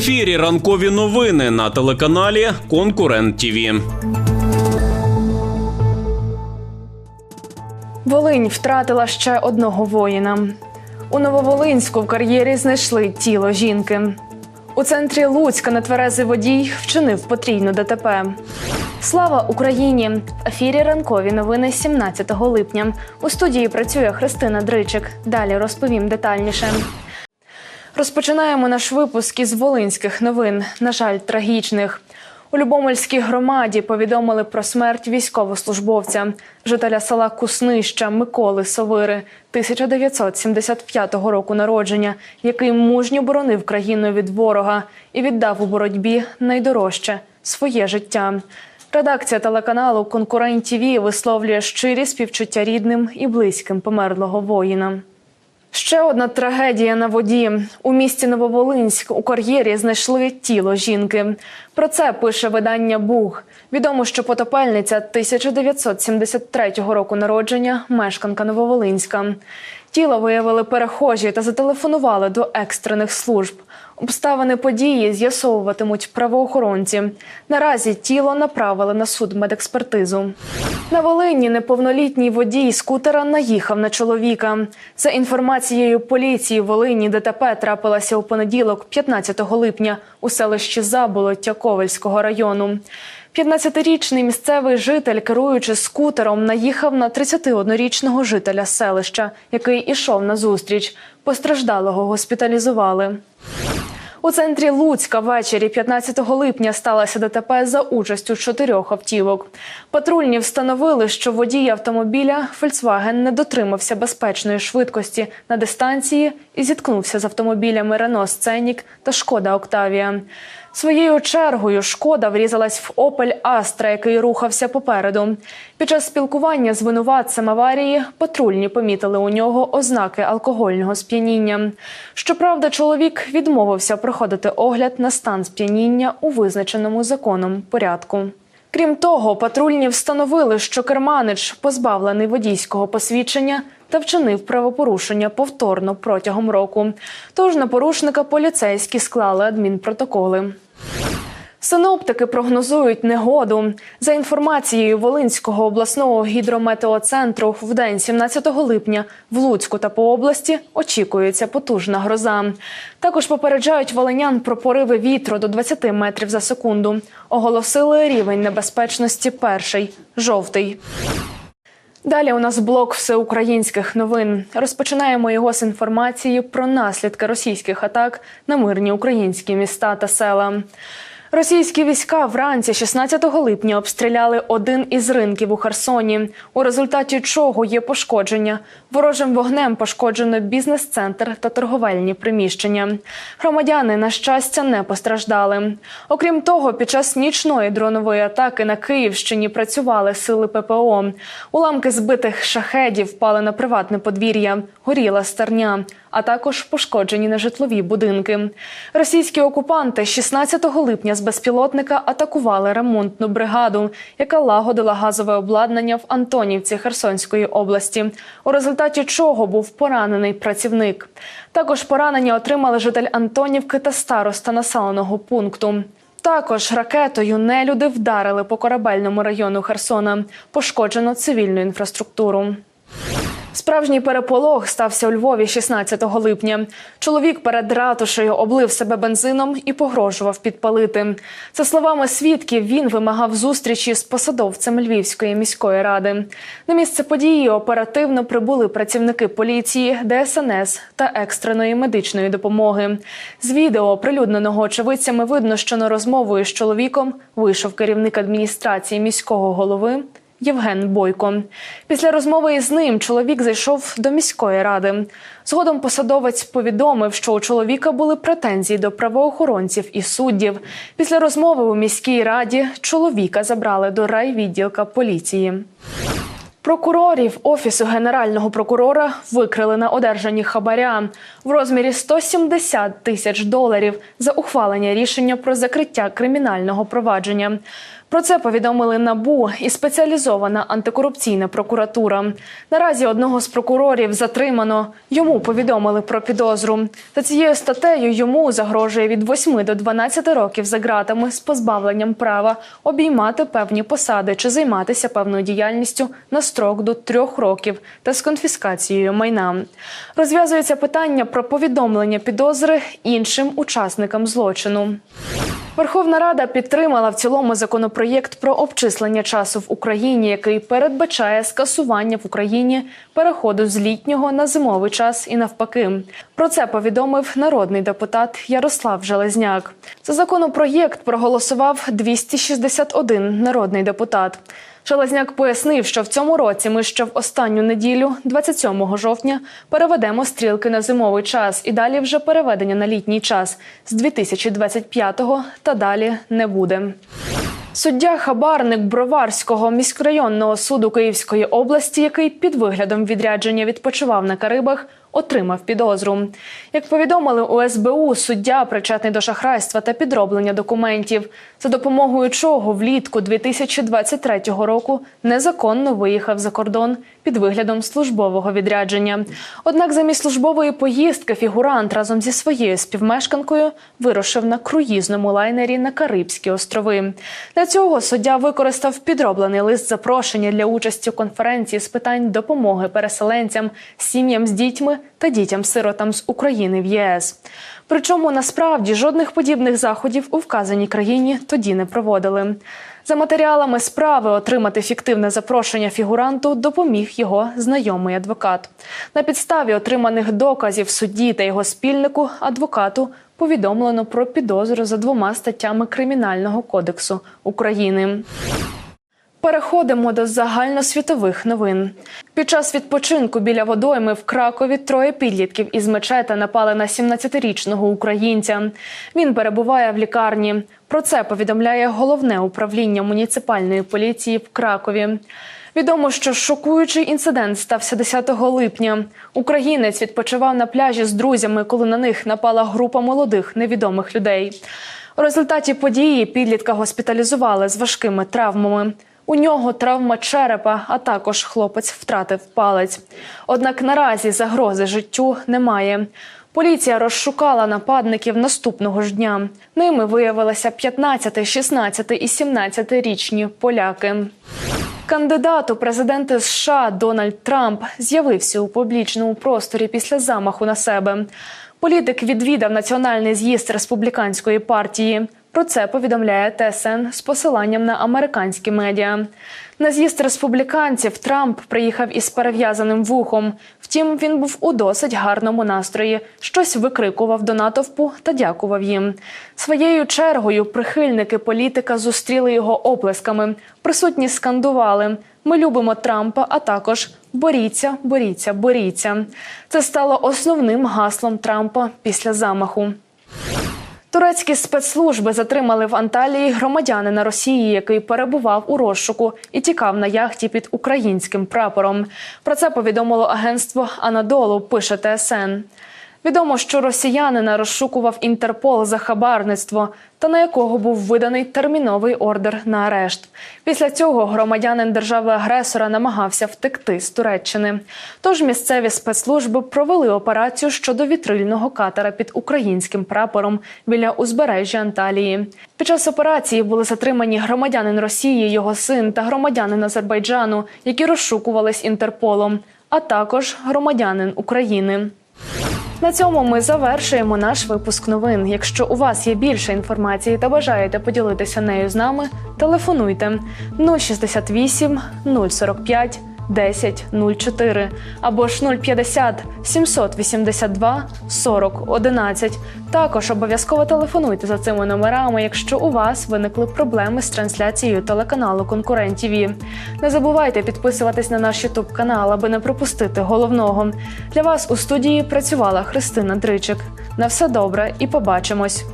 ефірі ранкові новини на телеканалі Конкурент ТІВІ. Волинь втратила ще одного воїна. У Нововолинську в кар'єрі знайшли тіло жінки. У центрі Луцька нетверезий водій вчинив потрійну ДТП. Слава Україні! В ефірі ранкові новини 17 липня. У студії працює Христина Дричик. Далі розповім детальніше. Розпочинаємо наш випуск із волинських новин. На жаль, трагічних. У Любомельській громаді повідомили про смерть військовослужбовця, жителя села Куснища Миколи Совири, 1975 року народження, який мужньо боронив країну від ворога і віддав у боротьбі найдорожче своє життя. Редакція телеканалу Конкурент ТІВІ висловлює щирі співчуття рідним і близьким померлого воїна. Ще одна трагедія на воді. У місті Нововолинськ у кар'єрі знайшли тіло жінки. Про це пише видання Буг. Відомо, що потопельниця 1973 року народження, мешканка Нововолинська. Тіло виявили перехожі та зателефонували до екстрених служб. Обставини події з'ясовуватимуть правоохоронці. Наразі тіло направили на суд медекспертизу. На Волині неповнолітній водій скутера наїхав на чоловіка. За інформацією поліції Волині ДТП трапилася у понеділок, 15 липня, у селищі Заболоття Ковальського району. 15-річний місцевий житель, керуючи скутером, наїхав на 31-річного жителя селища, який ішов на зустріч. Постраждалого госпіталізували. У центрі Луцька ввечері 15 липня сталося ДТП за участю чотирьох автівок. Патрульні встановили, що водій автомобіля Volkswagen не дотримався безпечної швидкості на дистанції і зіткнувся з автомобілями Renault Scenic та Шкода Октавія. Своєю чергою шкода врізалась в Опель Астра, який рухався попереду. Під час спілкування з винуватцем аварії патрульні помітили у нього ознаки алкогольного сп'яніння. Щоправда, чоловік відмовився проходити огляд на стан сп'яніння у визначеному законом порядку. Крім того, патрульні встановили, що керманич позбавлений водійського посвідчення та вчинив правопорушення повторно протягом року. Тож на порушника поліцейські склали адмінпротоколи. Синоптики прогнозують негоду. За інформацією Волинського обласного гідрометеоцентру, в день 17 липня в Луцьку та по області очікується потужна гроза. Також попереджають волинян про пориви вітру до 20 метрів за секунду. Оголосили рівень небезпечності перший жовтий. Далі у нас блок всеукраїнських новин. Розпочинаємо його з інформації про наслідки російських атак на мирні українські міста та села. Російські війська вранці 16 липня обстріляли один із ринків у Херсоні, у результаті чого є пошкодження. Ворожим вогнем пошкоджено бізнес-центр та торговельні приміщення. Громадяни, на щастя, не постраждали. Окрім того, під час нічної дронової атаки на Київщині працювали сили ППО. Уламки збитих шахедів впали на приватне подвір'я, горіла старня а також пошкоджені нежитлові будинки. Російські окупанти 16 липня з безпілотника атакували ремонтну бригаду, яка лагодила газове обладнання в Антонівці Херсонської області, у результаті чого був поранений працівник. Також поранення отримали житель Антонівки та староста населеного пункту. Також ракетою нелюди вдарили по корабельному району Херсона. Пошкоджено цивільну інфраструктуру. Справжній переполох стався у Львові 16 липня. Чоловік перед ратушею облив себе бензином і погрожував підпалити. За словами свідків, він вимагав зустрічі з посадовцем Львівської міської ради. На місце події оперативно прибули працівники поліції, ДСНС та екстреної медичної допомоги. З відео оприлюдненого очевидцями видно, що на розмову із чоловіком вийшов керівник адміністрації міського голови. Євген Бойко. Після розмови із ним чоловік зайшов до міської ради. Згодом посадовець повідомив, що у чоловіка були претензії до правоохоронців і суддів. Після розмови у міській раді чоловіка забрали до райвідділка поліції. Прокурорів офісу генерального прокурора викрили на одержанні хабаря в розмірі 170 тисяч доларів за ухвалення рішення про закриття кримінального провадження. Про це повідомили НАБУ і спеціалізована антикорупційна прокуратура. Наразі одного з прокурорів затримано. Йому повідомили про підозру. За цією статтею йому загрожує від 8 до 12 років за ґратами з позбавленням права обіймати певні посади чи займатися певною діяльністю на строк до трьох років та з конфіскацією майна. Розв'язується питання про повідомлення підозри іншим учасникам злочину. Верховна Рада підтримала в цілому законопроєкт про обчислення часу в Україні, який передбачає скасування в Україні переходу з літнього на зимовий час і навпаки. Про це повідомив народний депутат Ярослав Железняк. За законопроєкт проголосував 261 народний депутат. Железняк пояснив, що в цьому році ми ще в останню неділю, 27 жовтня, переведемо стрілки на зимовий час і далі вже переведення на літній час з 2025-го та далі не буде. Суддя Хабарник Броварського міськрайонного суду Київської області, який під виглядом відрядження відпочивав на Карибах, отримав підозру. Як повідомили у СБУ, суддя причетний до шахрайства та підроблення документів, за допомогою чого влітку 2023 року незаконно виїхав за кордон під виглядом службового відрядження. Однак замість службової поїздки фігурант разом зі своєю співмешканкою вирушив на круїзному лайнері на Карибські острови. Для цього суддя використав підроблений лист запрошення для участі у конференції з питань допомоги переселенцям, сім'ям з дітьми та дітям-сиротам з України в ЄС. Причому насправді жодних подібних заходів у вказаній країні тоді не проводили. За матеріалами справи отримати фіктивне запрошення фігуранту допоміг його знайомий адвокат. На підставі отриманих доказів судді та його спільнику адвокату повідомлено про підозру за двома статтями Кримінального кодексу України. Переходимо до загальносвітових новин. Під час відпочинку біля водойми в Кракові троє підлітків із мечета напали на 17-річного українця. Він перебуває в лікарні. Про це повідомляє головне управління муніципальної поліції в Кракові. Відомо, що шокуючий інцидент стався 10 липня. Українець відпочивав на пляжі з друзями, коли на них напала група молодих невідомих людей. У результаті події підлітка госпіталізували з важкими травмами. У нього травма черепа, а також хлопець втратив палець. Однак наразі загрози життю немає. Поліція розшукала нападників наступного ж дня. Ними виявилися 15, 16 і 17-річні поляки. Кандидат у президенти США Дональд Трамп з'явився у публічному просторі після замаху на себе. Політик відвідав національний з'їзд республіканської партії. Про це повідомляє ТСН з посиланням на американські медіа. На з'їзд республіканців Трамп приїхав із перев'язаним вухом. Втім, він був у досить гарному настрої, щось викрикував до натовпу та дякував їм. Своєю чергою прихильники політика зустріли його оплесками. Присутні скандували. Ми любимо Трампа, а також боріться, боріться, боріться. Це стало основним гаслом Трампа після замаху. Турецькі спецслужби затримали в Анталії громадянина Росії, який перебував у розшуку і тікав на яхті під українським прапором. Про це повідомило агентство Анадолу. Пише ТСН. Відомо, що росіянина розшукував Інтерпол за хабарництво, та на якого був виданий терміновий ордер на арешт. Після цього громадянин держави-агресора намагався втекти з Туреччини. Тож місцеві спецслужби провели операцію щодо вітрильного катера під українським прапором біля узбережжя Анталії. Під час операції були затримані громадянин Росії, його син та громадянин Азербайджану, які розшукувались Інтерполом, а також громадянин України. На цьому ми завершуємо наш випуск новин. Якщо у вас є більше інформації та бажаєте поділитися нею з нами, телефонуйте 068 045 10 04 або ж 050 782 40 11. Також обов'язково телефонуйте за цими номерами, якщо у вас виникли проблеми з трансляцією телеканалу Конкурент ТІВІ. Не забувайте підписуватись на наш Ютуб канал, аби не пропустити головного. Для вас у студії працювала Христина Дричик. На все добре і побачимось.